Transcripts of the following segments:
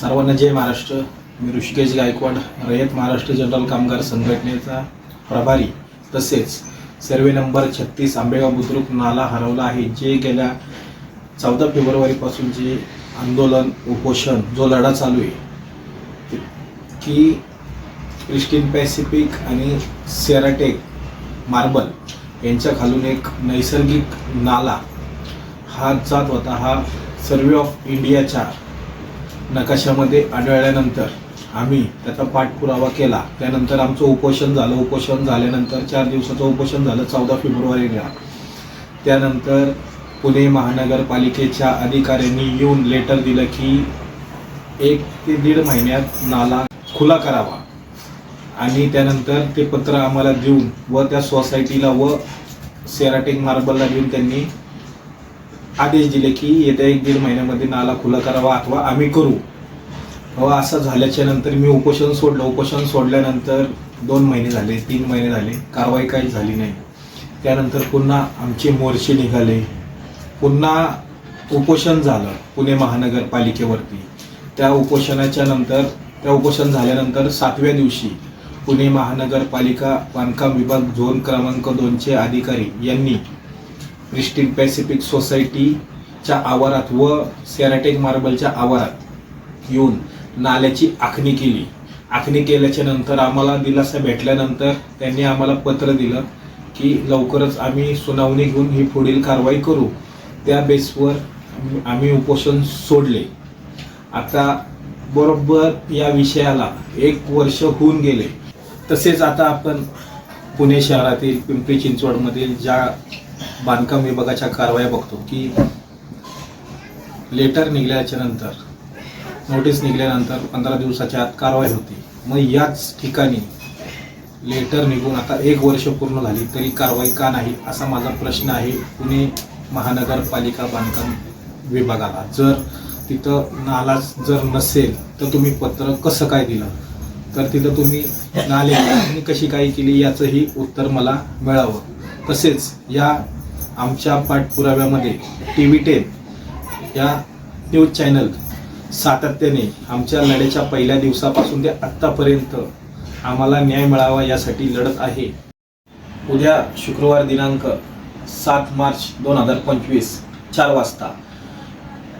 सर्वांना जय महाराष्ट्र. मी ऋषिकेश गायकवाड रयत महाराष्ट्र जनरल कामगार संघटनेचा प्रभारी. तसेच सर्वे नंबर छत्तीस आंबेगाव बुद्रुक नाला हरवला आहे. जे गेल्या चौदा फेब्रुवारीपासून जे आंदोलन उपोषण जो लढा चालू आहे की क्रिस्टिन पॅसिफिक आणि सेराटेक मार्बल यांच्या खालून एक नैसर्गिक नाला. हा जात होता. हा सर्वे ऑफ इंडियाच्या नकाशामध्ये आढळल्यानंतर आम्ही त्याचा पाठपुरावा केला. त्यानंतर आमचं उपोषण झालं. उपोषण झाल्यानंतर चार दिवसाचं उपोषण झालं. चौदा फेब्रुवारीला त्यानंतर पुणे महानगरपालिकेच्या अधिकाऱ्यांनी येऊन लेटर दिलं की एक ते दीड महिन्यात नाला खुला करावा. आणि त्यानंतर ते पत्र आम्हाला देऊन व त्या सोसायटीला व सेराटेक मार्बलला देऊन त्यांनी आदेश दिले की येत्या एक दीड महिन्यामध्ये नाला खुला करावा अथवा आम्ही करू. व असं झाल्याच्यानंतर मी उपोषण सोडलं. उपोषण सोडल्यानंतर दोन महिने झाले तीन महिने झाले. कारवाई काही झाली नाही. त्यानंतर पुन्हा आमचे मोर्चे निघाले. पुन्हा उपोषण झालं पुणे महानगरपालिकेवरती. त्या उपोषणाच्या नंतर त्या उपोषण झाल्यानंतर सातव्या दिवशी पुणे महानगरपालिका बांधकाम विभाग झोन क्रमांक दोनचे अधिकारी यांनी क्रिस्टिन पॅसिफिक सोसायटीच्या आवारात व सेराटेक मार्बलच्या आवारात येऊन नाल्याची आखणी केली. आखणी केल्याच्यानंतर आम्हाला दिलासा भेटल्यानंतर त्यांनी आम्हाला पत्र दिलं की लवकरच आम्ही सुनावणी घेऊन ही पुढील कारवाई करू. त्या बेसवर आम्ही उपोषण सोडले. आता बरोबर या विषयाला एक वर्ष होऊन गेले. तसेच आता आपण पुणे शहरातील पिंपरी चिंचवडमधील ज्या बांधकाम विभागाच्या कारवाया बघतो की लेटर निघल्याच्या नंतर नोटीस निघाल्यानंतर पंधरा दिवसाच्या आत कारवाई होती. मग याच ठिकाणी लेटर निघून आता एक वर्ष पूर्ण झाली तरी कारवाई का नाही असा माझा प्रश्न आहे पुणे महानगरपालिका बांधकाम विभागाला. जर तिथं नाला जर नसेल तर तुम्ही पत्र कसं काय दिलं? तर तिथं तुम्ही नाले कशी काय केली याचंही उत्तर मला मिळावं. तसेच या आमच्या पाठपुराव्यामध्ये टी व्ही टेन या न्यूज चॅनल सातत्याने आमच्या लढ्याच्या पहिल्या दिवसापासून ते आत्तापर्यंत आम्हाला न्याय मिळावा यासाठी लढत आहे. उद्या शुक्रवार दिनांक सात मार्च दोन हजार पंचवीस चार वाजता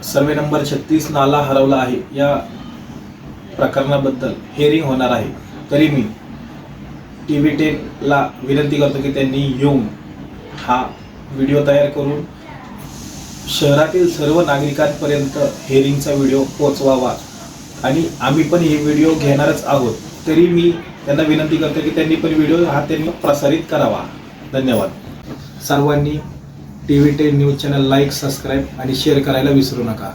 सर्वे नंबर छत्तीस नाला हरवला आहे. या प्रकरणाबद्दल हेअरिंग होणार आहे. तरी मी टी व्ही टेनला विनंती करतो की त्यांनी येऊन हा व्हिडिओ तयार करून शहरातील सर्व नागरिकांपर्यंत हेअरिंगचा व्हिडिओ पोचवावा आणि आम्ही पण हे व्हिडिओ घेणारच आहोत. तरी मी त्यांना विनंती करतो की त्यांनी पण व्हिडिओ हा त्यांनी प्रसारित करावा. धन्यवाद. सर्वांनी T V ten news channel like subscribe आणि शेअर करायला विसरू नका.